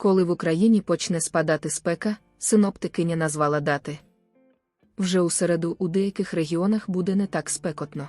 Коли в Україні почне спадати спека, синоптикиня назвала дати. Вже у середу у деяких регіонах буде не так спекотно.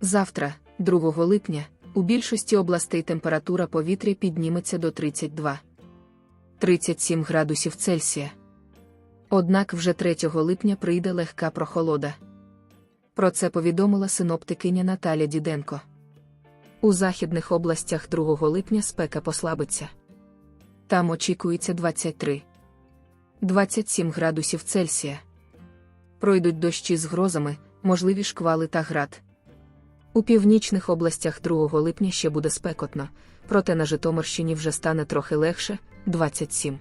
Завтра, 2 липня, у більшості областей температура повітря підніметься до 32 37 градусів Цельсія. Однак вже 3 липня прийде легка прохолода. Про це повідомила синоптикиня Наталя Діденко. У західних областях 2 липня спека послабиться. Там очікується 23 27 градусів Цельсія. Пройдуть дощі з грозами, можливі шквали та град. У північних областях 2 липня ще буде спекотно, проте на Житомирщині вже стане трохи легше 27.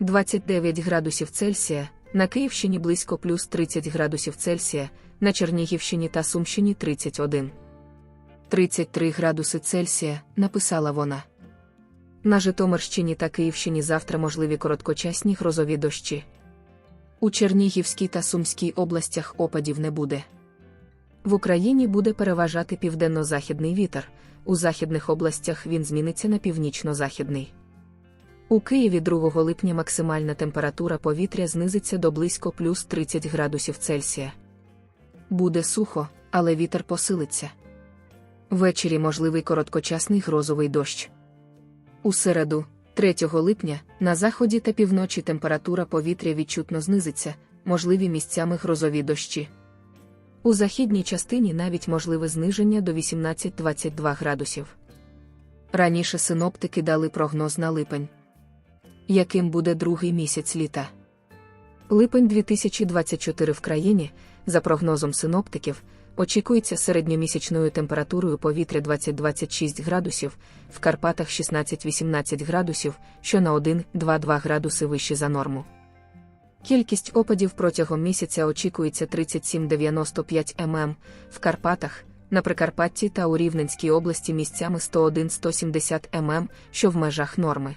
29 градусів Цельсія, на Київщині близько плюс 30 градусів Цельсія, на Чернігівщині та Сумщині 31. 33 градуси Цельсія, написала вона. На Житомирщині та Київщині завтра можливі короткочасні грозові дощі. У Чернігівській та Сумській областях опадів не буде. В Україні буде переважати південно-західний вітер, у західних областях він зміниться на північно-західний. У Києві 2 липня максимальна температура повітря знизиться до близько плюс 30 градусів Цельсія. Буде сухо, але вітер посилиться. Ввечері можливий короткочасний грозовий дощ. У середу, 3 липня, на заході та півночі температура повітря відчутно знизиться, можливі місцями грозові дощі. У західній частині навіть можливе зниження до 18-22 градусів. Раніше синоптики дали прогноз на липень. Яким буде другий місяць літа? Липень 2024 в країні, за прогнозом синоптиків, очікується середньомісячною температурою повітря 20-26 градусів, в Карпатах 16-18 градусів, що на 1-2-2 градуси вище за норму. Кількість опадів протягом місяця очікується 37-95 мм, в Карпатах, на Прикарпатті та у Рівненській області місцями 101-170 мм, що в межах норми.